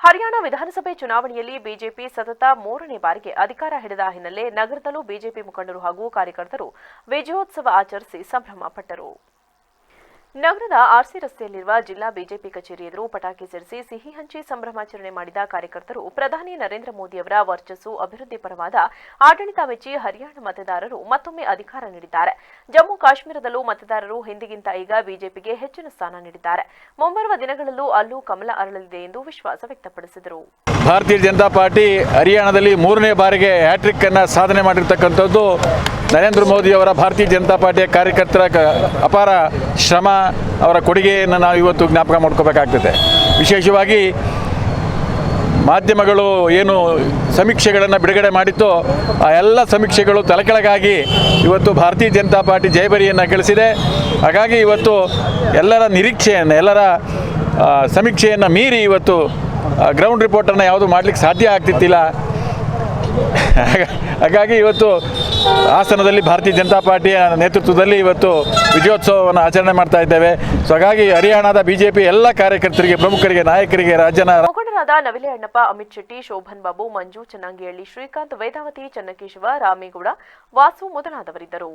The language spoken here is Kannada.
ಹರಿಯಾಣ ವಿಧಾನಸಭೆ ಚುನಾವಣೆಯಲ್ಲಿ ಬಿಜೆಪಿ ಸತತ ಮೂರನೇ ಬಾರಿಗೆ ಅಧಿಕಾರ ಹಿಡಿದ ಹಿನ್ನೆಲೆ ನಗರದಲ್ಲೂ ಬಿಜೆಪಿ ಮುಖಂಡರು ಹಾಗೂ ಕಾರ್ಯಕರ್ತರು ವಿಜಯೋತ್ಸವ ಆಚರಿಸಿ ಸಂಭ್ರಮ ಪಟ್ಟರು ನಗರದ ಆರ್ಸಿ ರಸ್ತೆಯಲ್ಲಿರುವ ಜಿಲ್ಲಾ ಬಿಜೆಪಿ ಕಚೇರಿ ಎದುರು ಪಟಾಕಿ ಸಿಡಿಸಿ ಸಿಹಿ ಹಂಚಿ ಸಂಭ್ರಮಾಚರಣೆ ಮಾಡಿದ ಕಾರ್ಯಕರ್ತರು, ಪ್ರಧಾನಿ ನರೇಂದ್ರ ಮೋದಿಯವರ ವರ್ಚಸ್ಸು ಅಭಿವೃದ್ಧಿ ಪರವಾದ ಆಡಳಿತ ವೆಚ್ಚಿ ಹರಿಯಾಣ ಮತದಾರರು ಮತ್ತೊಮ್ಮೆ ಅಧಿಕಾರ ನೀಡಿದ್ದಾರೆ. ಜಮ್ಮು ಕಾಶ್ಮೀರದಲ್ಲೂ ಮತದಾರರು ಹಿಂದಿಗಿಂತ ಈಗ ಬಿಜೆಪಿಗೆ ಹೆಚ್ಚಿನ ಸ್ಥಾನ ನೀಡಿದ್ದಾರೆ. ಮುಂಬರುವ ದಿನಗಳಲ್ಲೂ ಅಲ್ಲೂ ಕಮಲ ಅರಳಲಿದೆ ಎಂದು ವಿಶ್ವಾಸ ವ್ಯಕ್ತಪಡಿಸಿದರು. ಭಾರತೀಯ ಜನತಾ ಪಾರ್ಟಿ ಹರಿಯಾಣದಲ್ಲಿ ಮೂರನೇ ಬಾರಿಗೆ ಹ್ಯಾಟ್ರಿಕ್ ಅನ್ನ ಸಾಧನೆ ಮಾಡಿರ್ತಕ್ಕಂಥದ್ದು ನರೇಂದ್ರ ಮೋದಿಯವರ ಭಾರತೀಯ ಜನತಾ ಪಾರ್ಟಿಯ ಕಾರ್ಯಕರ್ತರ ಅಪಾರ ಶ್ರಮ, ಅವರ ಕೊಡುಗೆಯನ್ನು ನಾವು ಇವತ್ತು ಜ್ಞಾಪಕ ಮಾಡ್ಕೋಬೇಕಾಗ್ತದೆ. ವಿಶೇಷವಾಗಿ ಮಾಧ್ಯಮಗಳು ಏನು ಸಮೀಕ್ಷೆಗಳನ್ನು ಬಿಡುಗಡೆ ಮಾಡಿತ್ತು, ಆ ಎಲ್ಲ ಸಮೀಕ್ಷೆಗಳು ತಲೆಕೆಳಗಾಗಿ ಇವತ್ತು ಭಾರತೀಯ ಜನತಾ ಪಾರ್ಟಿ ಜಯಬರಿಯನ್ನು ಗಳಿಸಿದೆ. ಹಾಗಾಗಿ ಇವತ್ತು ಎಲ್ಲರ ನಿರೀಕ್ಷೆಯನ್ನು, ಎಲ್ಲರ ಸಮೀಕ್ಷೆಯನ್ನು ಮೀರಿ ಇವತ್ತು ಗ್ರೌಂಡ್ ರಿಪೋರ್ಟನ್ನು ಯಾವುದು ಮಾಡಲಿಕ್ಕೆ ಸಾಧ್ಯ ಆಗ್ತಿತ್ತಿಲ್ಲ. ಹಾಗಾಗಿ ಇವತ್ತು ಹಾಸನದಲ್ಲಿ ಭಾರತೀಯ ಜನತಾ ಪಾರ್ಟಿಯ ನೇತೃತ್ವದಲ್ಲಿ ಇವತ್ತು ವಿಜಯೋತ್ಸವವನ್ನು ಆಚರಣೆ ಮಾಡ್ತಾ ಇದ್ದೇವೆ. ಸೊ ಹಾಗಾಗಿ ಹರಿಯಾಣದ ಬಿಜೆಪಿ ಎಲ್ಲ ಕಾರ್ಯಕರ್ತರಿಗೆ, ಪ್ರಮುಖರಿಗೆ, ನಾಯಕರಿಗೆ, ರಾಜ್ಯನ ಮುಖಂಡರಾದ ನವಿಲೆ ಅಣ್ಣಪ್ಪ, ಅಮಿತ್ ಶೆಟ್ಟಿ, ಶೋಭನ್ ಬಾಬು, ಮಂಜು ಚನ್ನಂಗಿಹಳ್ಳಿ ಶ್ರೀಕಾಂತ್, ವೇದಾವತಿ ಚನ್ನಕೇಶವ, ರಾಮೇಗೌಡ, ವಾಸು ಮೊದಲಾದವರಿದ್ದರು.